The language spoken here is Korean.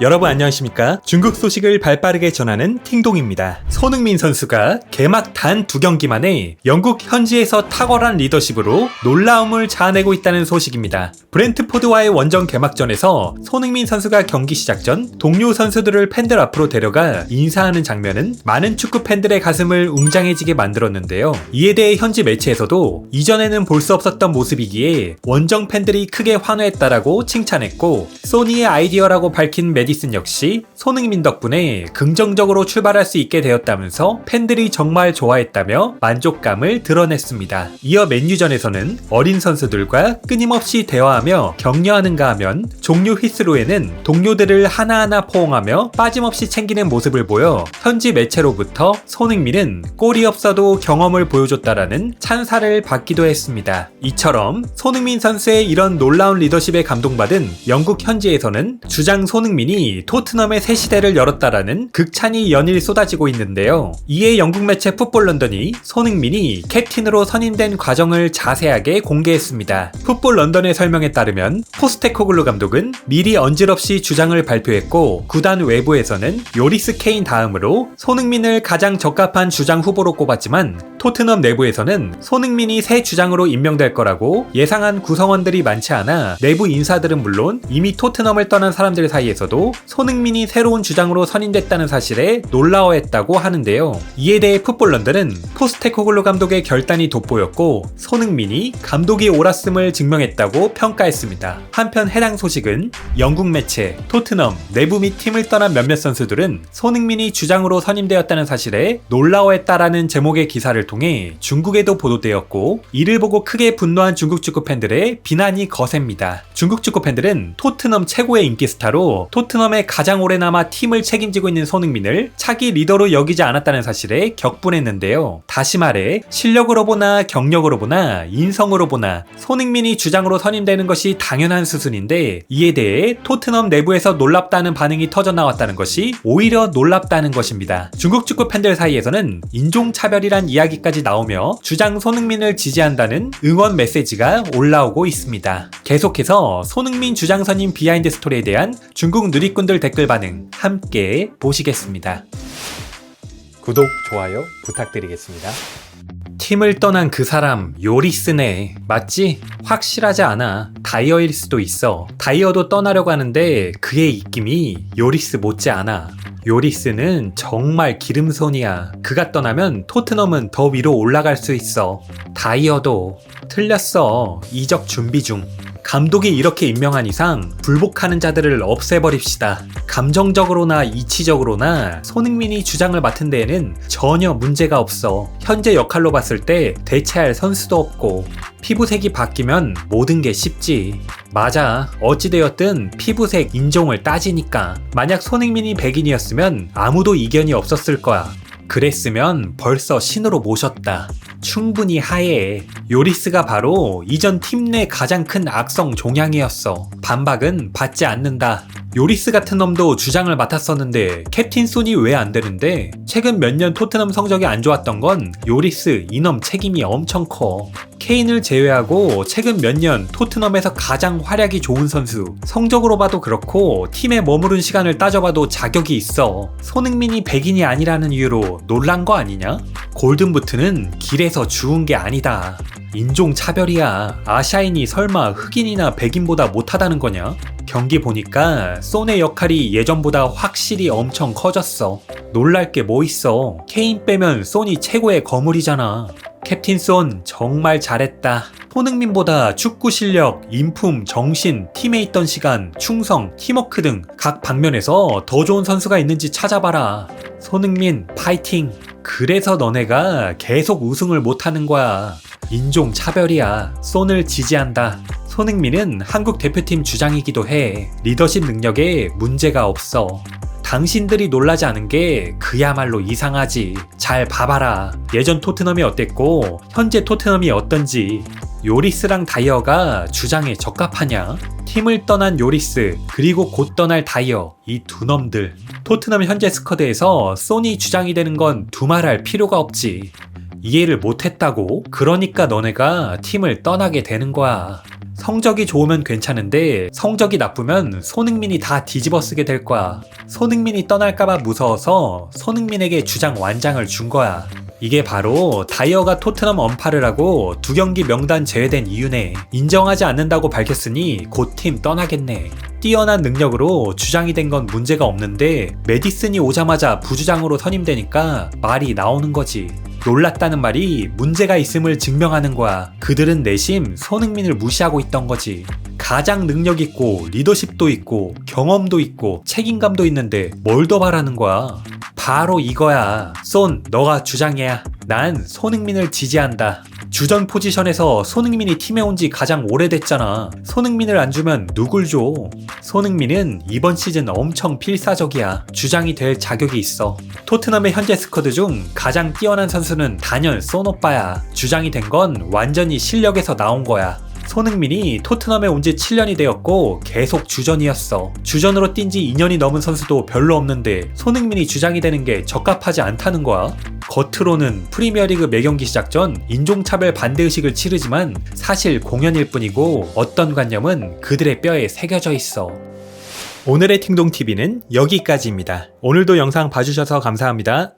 여러분 안녕하십니까? 중국 소식을 발빠르게 전하는 팅동입니다. 손흥민 선수가 개막 단 두 경기 만에 영국 현지에서 탁월한 리더십으로 놀라움을 자아내고 있다는 소식입니다. 브렌트포드와의 원정 개막전에서 손흥민 선수가 경기 시작 전 동료 선수들을 팬들 앞으로 데려가 인사하는 장면은 많은 축구 팬들의 가슴을 웅장해지게 만들었는데요. 이에 대해 현지 매체에서도 이전에는 볼 수 없었던 모습이기에 원정 팬들이 크게 환호했다라고 칭찬했고 소니의 아이디어라고 밝힌 메디슨 역시 손흥민 덕분에 긍정적으로 출발할 수 있게 되었다면서 팬들이 정말 좋아했다며 만족감을 드러냈습니다. 이어 맨유전에서는 어린 선수들과 끊임없이 대화하며 격려하는가 하면 종료 휘스로에는 동료들을 하나하나 포옹하며 빠짐없이 챙기는 모습을 보여 현지 매체로부터 손흥민은 골이 없어도 경험을 보여줬다라는 찬사를 받기도 했습니다. 이처럼 손흥민 선수의 이런 놀라운 리더십에 감동받은 영국 현지에서는 주장 손흥민이 토트넘의 새 시대를 열었다라는 극찬이 연일 쏟아지고 있는데요. 이에 영국 매체 풋볼 런던이 손흥민이 캡틴으로 선임된 과정을 자세하게 공개했습니다. 풋볼 런던의 설명에 따르면 포스테코글루 감독은 미리 언질없이 주장을 발표했고 구단 외부에서는 요리스 케인 다음으로 손흥민을 가장 적합한 주장 후보로 꼽았지만 토트넘 내부에서는 손흥민이 새 주장으로 임명될 거라고 예상한 구성원들이 많지 않아 내부 인사들은 물론 이미 토트넘을 떠난 사람들 사이에서도 손흥민이 새로운 주장으로 선임됐다는 사실에 놀라워했다고 하는데요. 이에 대해 풋볼런들은 포스테코글로 감독의 결단이 돋보였고 손흥민이 감독이 옳았음을 증명했다고 평가했습니다. 한편 해당 소식은 영국 매체 토트넘 내부 및 팀을 떠난 몇몇 선수들은 손흥민이 주장으로 선임되었다는 사실에 놀라워했다라는 제목의 기사를 통해 중국에도 보도되었고 이를 보고 크게 분노한 중국 축구 팬들의 비난이 거셉니다. 중국 축구 팬들은 토트넘 최고의 인기 스타로 토트넘 의 가장 오래남아 팀을 책임지고 있는 손흥민을 차기 리더로 여기지 않았다는 사실에 격분했는데요. 다시 말해 실력으로 보나 경력으로 보나 인성으로 보나 손흥민이 주장으로 선임되는 것이 당연한 수순인데 이에 대해 토트넘 내부에서 놀랍다는 반응이 터져 나왔다는 것이 오히려 놀랍다는 것입니다. 중국 축구 팬들 사이에서는 인종차별이란 이야기까지 나오며 주장 손흥민을 지지한다는 응원 메시지가 올라오고 있습니다. 계속해서 손흥민 주장 선임 비하인드 스토리에 대한 중국 누리 꾼들 댓글 반응 함께 보시겠습니다. 구독, 좋아요 부탁드리겠습니다. 팀을 떠난 그 사람 요리스네. 맞지? 확실하지 않아. 다이어일 수도 있어. 다이어도 떠나려고 하는데 그의 입김이 요리스 못지 않아. 요리스는 정말 기름손이야. 그가 떠나면 토트넘은 더 위로 올라갈 수 있어. 다이어도. 틀렸어. 이적 준비 중 감독이 이렇게 임명한 이상 불복하는 자들을 없애버립시다. 감정적으로나 이치적으로나 손흥민이 주장을 맡은 데에는 전혀 문제가 없어. 현재 역할로 봤을 때 대체할 선수도 없고 피부색이 바뀌면 모든 게 쉽지. 맞아. 어찌되었든 피부색 인종을 따지니까. 만약 손흥민이 백인이었으면 아무도 이견이 없었을 거야. 그랬으면 벌써 신으로 모셨다. 충분히 하얘. 요리스가 바로 이전 팀 내 가장 큰 악성 종양이었어. 반박은 받지 않는다. 요리스 같은 놈도 주장을 맡았었는데 캡틴 손이 왜 안 되는데 최근 몇 년 토트넘 성적이 안 좋았던 건 요리스 이놈 책임이 엄청 커. 케인을 제외하고 최근 몇 년 토트넘에서 가장 활약이 좋은 선수. 성적으로 봐도 그렇고 팀에 머무른 시간을 따져봐도 자격이 있어. 손흥민이 백인이 아니라는 이유로 놀란 거 아니냐? 골든부트는 길에서 주운 게 아니다. 인종 차별이야. 아시아인이 설마 흑인이나 백인보다 못하다는 거냐? 경기 보니까 손의 역할이 예전보다 확실히 엄청 커졌어. 놀랄 게 뭐 있어. 케인 빼면 손이 최고의 거물이잖아. 캡틴 손 정말 잘했다. 손흥민보다 축구 실력, 인품, 정신, 팀에 있던 시간, 충성, 팀워크 등 각 방면에서 더 좋은 선수가 있는지 찾아봐라. 손흥민 파이팅. 그래서 너네가 계속 우승을 못하는 거야. 인종 차별이야. 손을 지지한다. 손흥민은 한국 대표팀 주장이기도 해. 리더십 능력에 문제가 없어. 당신들이 놀라지 않은 게 그야말로 이상하지. 잘 봐봐라. 예전 토트넘이 어땠고, 현재 토트넘이 어떤지. 요리스랑 다이어가 주장에 적합하냐? 팀을 떠난 요리스, 그리고 곧 떠날 다이어, 이 두 놈들. 토트넘 현재 스쿼드에서 소니 주장이 되는 건 두말할 필요가 없지. 이해를 못했다고? 그러니까 너네가 팀을 떠나게 되는 거야. 성적이 좋으면 괜찮은데 성적이 나쁘면 손흥민이 다 뒤집어 쓰게 될 거야. 손흥민이 떠날까봐 무서워서 손흥민에게 주장 완장을 준 거야. 이게 바로 다이어가 토트넘 언파를 하고 두 경기 명단 제외된 이유네. 인정하지 않는다고 밝혔으니 곧 팀 떠나겠네. 뛰어난 능력으로 주장이 된 건 문제가 없는데 메디슨이 오자마자 부주장으로 선임되니까 말이 나오는 거지. 놀랐다는 말이 문제가 있음을 증명하는 거야. 그들은 내심 손흥민을 무시하고 있던 거지. 가장 능력 있고 리더십도 있고 경험도 있고 책임감도 있는데 뭘 더 바라는 거야. 바로 이거야. 손, 너가 주장해야. 난 손흥민을 지지한다. 주전 포지션에서 손흥민이 팀에 온 지 가장 오래됐잖아. 손흥민을 안 주면 누굴 줘? 손흥민은 이번 시즌 엄청 필사적이야. 주장이 될 자격이 있어. 토트넘의 현재 스쿼드 중 가장 뛰어난 선수는 단연 쏜 오빠야. 주장이 된 건 완전히 실력에서 나온 거야. 손흥민이 토트넘에 온 지 7년이 되었고 계속 주전이었어. 주전으로 뛴 지 2년이 넘은 선수도 별로 없는데 손흥민이 주장이 되는 게 적합하지 않다는 거야. 겉으로는 프리미어리그 매경기 시작 전 인종차별 반대 의식을 치르지만 사실 공연일 뿐이고 어떤 관념은 그들의 뼈에 새겨져 있어. 오늘의 팅동TV는 여기까지입니다. 오늘도 영상 봐주셔서 감사합니다.